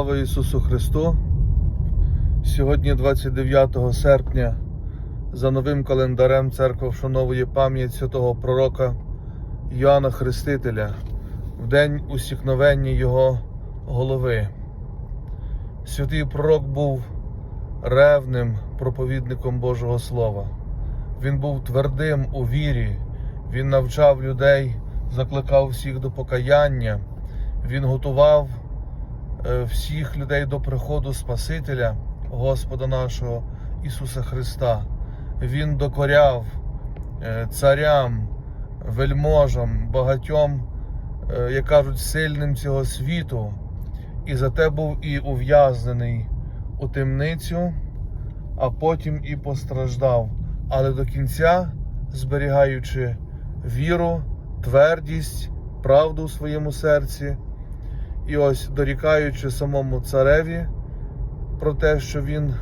Слава Ісусу Христу! Сьогодні, 29 серпня, за новим календарем церква вшановує пам'ять святого пророка Йоанна Хрестителя в день усікновення його голови. Святий пророк був ревним проповідником Божого Слова. Він був твердим у вірі, він навчав людей, закликав всіх до покаяння, він готував всіх людей до приходу Спасителя, Господа нашого Ісуса Христа. Він докоряв е, царям, вельможам, багатьом, е, як кажуть, сильним цього світу, і зате був і ув'язнений у темницю, а потім і постраждав, але до кінця зберігаючи віру, твердість, правду у своєму серці. І ось дорікаючи самому цареві про те, що він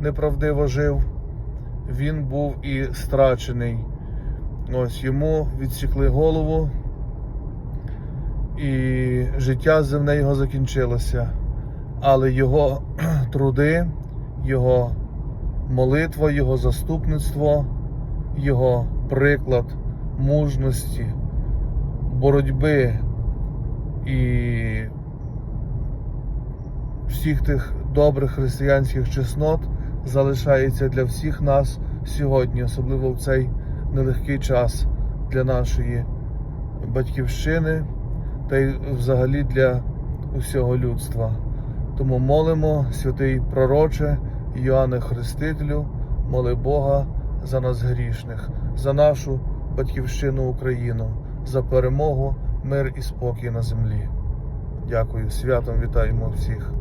неправдиво жив, він був і страчений. Ось йому відсікли голову, і життя земне його закінчилося. Але його труди, його молитва, його заступництво, його приклад мужності, боротьби і всіх тих добрих християнських чеснот залишається для всіх нас сьогодні, особливо в цей нелегкий час для нашої батьківщини та й взагалі для усього людства. Тому молимо, святий пророче Йоанне Хрестителю, моли Бога за нас грішних, за нашу батьківщину Україну, за перемогу, мир і спокій на землі. Дякую, святом вітаємо всіх.